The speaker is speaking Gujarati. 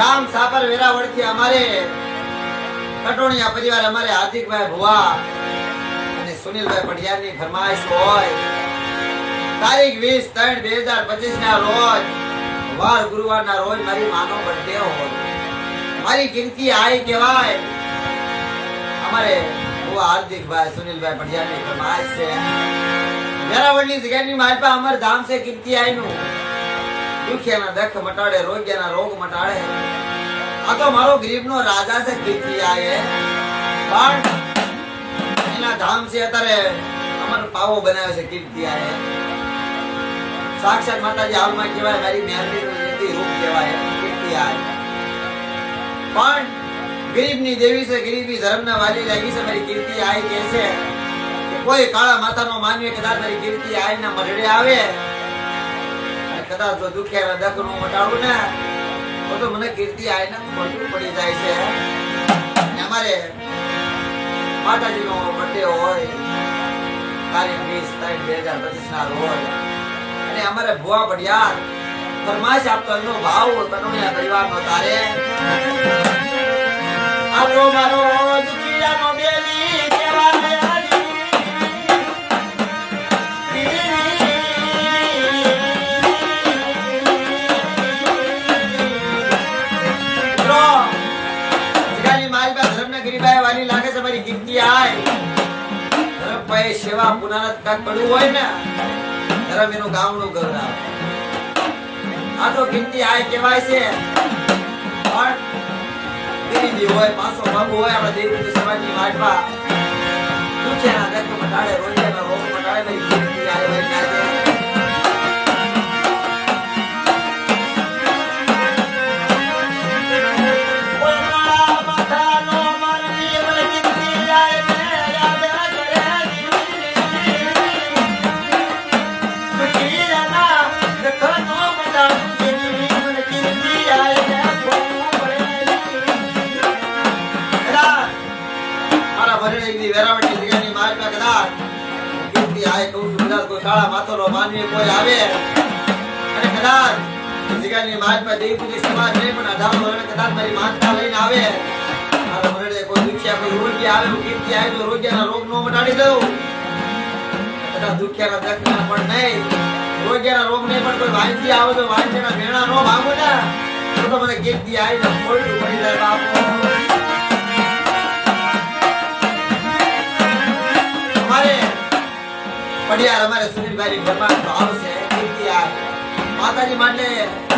ગામ સાપર વેરાવળથી અમારે કટોણિયા પરિવાર અમારે હાર્દિકભાઈ ભુવા અને સુનિલભાઈ પડિયારની ફરમાઈશ હોય. તારીખ વીસ ત્રણ બે હજાર પચીસ ના રોજ વાર ગુરુવારના રોજ મારી માનો બર્થડે હોય. મારી કીર્તિ આઈ કહેવાય. અમારે ભુવા હાર્દિકભાઈ, સુનિલભાઈ પડિયારની ફરમાઈશ છે. વેરાવળની જગ્યાની મારી પાસે અમર ધામ છે કીર્તિ આઈનું. દુખિયાના દખ મટાડે, રોગ્યાના રોગ મટાડે. આ તો મારો ગરીબનો રાજા છે કીર્તિ આયે પણ એના ધામ છે, અત્યારે અમર પાવો બનાવ્યો છે કીર્તિ આયે સાક્ષાત માતાજી હાલમાં કહેવાય, મારી નીતિ રૂપ કહેવાય કીર્તિ આય પણ ગરીબની દેવી છે, ગરીબી ધર્મના વાલી લાગી છે, મારી કીર્તિ આય કે છે કોઈ કાળા માતાનો માનવી કદાચ મારી કીર્તિ આયના મરડે આવે અને કદાચ કે દુખિયાના નું મટાડું ને, તો તો મને કીર્તિ આયને મોટું પડી જાય છે. અમારે માતાજીનો બર્થડે હોય, તારીખ વીસ તારીખ બે હજાર પચીસ ના રોજ. અને અમારે ભુવા પડિયાર ફરમાશ આપતો, એનો ભાવ કટોળિયા પરિવારનો તારે. આ તો મારો દુખિયાનો બેલી કહેવાય. વાલી લાગે છે મારી કીર્તિ આય. ધર્મ સેવા પુનરાત કાંઈક પડવું હોય ને ધરમ એનું ગામનું ગૌરવ. આ તો કીર્તિ આય કહેવાય છે. પણ દેવી હોય પાસો બાબુ હોય, આપણે દેવી સમાજની વાટમાં. દુખિયાના દર્દ મટાડે રોજિયાના રોગ મટાડે મારી મારા વેરાવટી જગ્યાની માર્ગમાં કદાચ કીર્તિ આય કહું છું કદાચ કોઈ કાળા માથોનો માનવી કોઈ આવે? અને કદાચ જગ્યાની માર્ગમાં દેવપૂજી સમાજ નહીં, પણ અઢાર વર્ષ કદાચ મારી માનતા લઈને આવે. મારા ભરેલે કોઈ દુખિયા, કોઈ રોગી આવે, હું કીર્તિ આય તો રોગિયાના રોગ નો મટાડી દઉં. કદાચ દુખિયાના દર્દના પણ નહીં, રોગિયાના રોગ નહીં, પણ કોઈ વાંચી આવે તો વાંચીના ભેણા નો ભાગો ના. તો મને કીર્તિ આય ને ખોટું પડી જાય બાપુ. પડિયાર અમારે સુનિલભાઈ ઘરમાં ભાવ છે માતાજી માટે